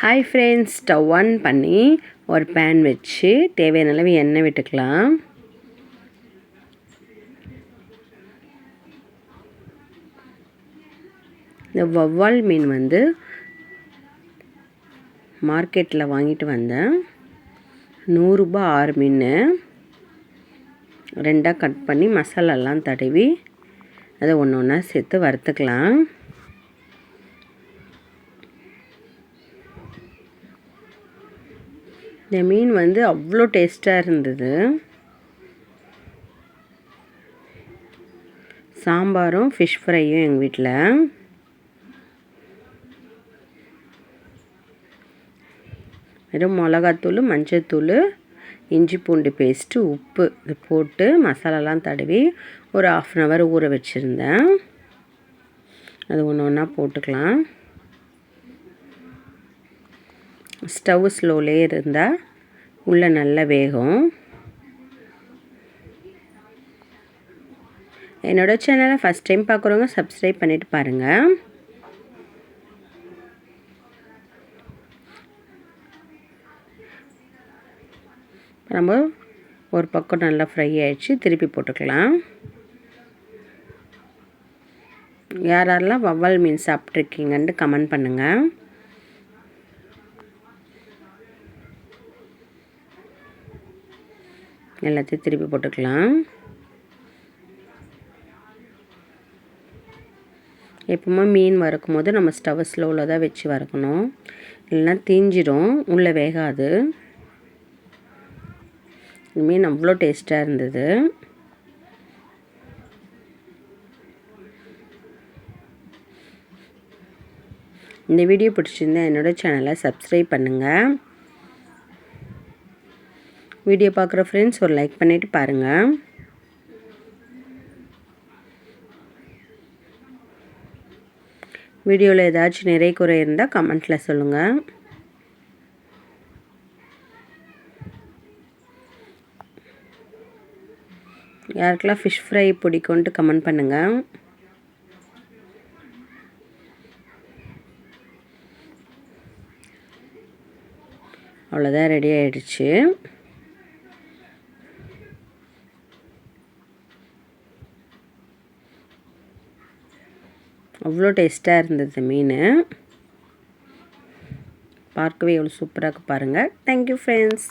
Hi friends stove on பண்ணி ஒரு pan வச்சு தேவையான அளவு எண்ணெய் விட்டுக்கலாம். இந்த வவ்வால் மீன் வந்து மார்க்கெட்டில் வாங்கிட்டு வந்தேன். நூறுரூபா ஆறு மீன். ரெண்டாக கட் பண்ணி மசாலாலாம் தடவி அதை ஒன்று ஒன்றா சேர்த்து வறுத்துக்கலாம். இந்த மீன் வந்து அவ்வளோ டேஸ்ட்டாக இருந்தது. சாம்பாரும் ஃபிஷ் ஃப்ரையும் எங்கள் வீட்டில் வெறும் மிளகாத்தூள் மஞ்சத்தூள் இஞ்சி பூண்டு பேஸ்ட்டு உப்பு இது போட்டு மசாலாலாம் தடவி ஒரு ஆஃப் அன் ஹவர் ஊற வச்சுருந்தேன். அது ஒன்று ஒன்றா போட்டுக்கலாம். ஸ்டவ் ஸ்லோலே இருந்தால் உள்ளே நல்லா வேகும். என்னோடய சேனலை ஃபஸ்ட் டைம் பார்க்குறவங்க சப்ஸ்கிரைப் பண்ணிவிட்டு பாருங்கள் நம்ம ஒரு பக்கம் நல்லா ஃப்ரை ஆகிடுச்சு திருப்பி போட்டுக்கலாம். யார் யாரெல்லாம் வவ்வால் மீன் சாப்பிட்ருக்கீங்கன்ட்டு கமெண்ட் பண்ணுங்கள் எல்லாத்தையும் திருப்பி போட்டுக்கலாம். எப்பவுமே மீன் வறுக்கும் போது நம்ம ஸ்டவ் ஸ்லோவில் தான் வச்சு வறுக்கணும். இல்லைன்னா தீஞ்சிடும். உள்ளே வேகாது. மீன் அவ்வளோ டேஸ்ட்டாக இருந்தது. இந்த வீடியோ பிடிச்சிருந்தா என்னோடய சேனலை சப்ஸ்கிரைப் பண்ணுங்கள் வீடியோ பார்க்குற ஃப்ரெண்ட்ஸ் ஒரு லைக் பண்ணிவிட்டு பாருங்கள் வீடியோவில் ஏதாச்சும் நிறை குறை இருந்தால் கமெண்ட்டில் சொல்லுங்கள் யாருக்கெல்லாம் ஃபிஷ் ஃப்ரை பிடிக்கும்ன்ட்டு கமெண்ட் பண்ணுங்கள் அவ்வளோதான் ரெடி ஆகிடுச்சு அவ்வளோ டேஸ்ட்டாக இருந்தது மீன். பார்க்கவே எவ்வளோ சூப்பராக பாருங்கள் தேங்க்யூ ஃப்ரெண்ட்ஸ்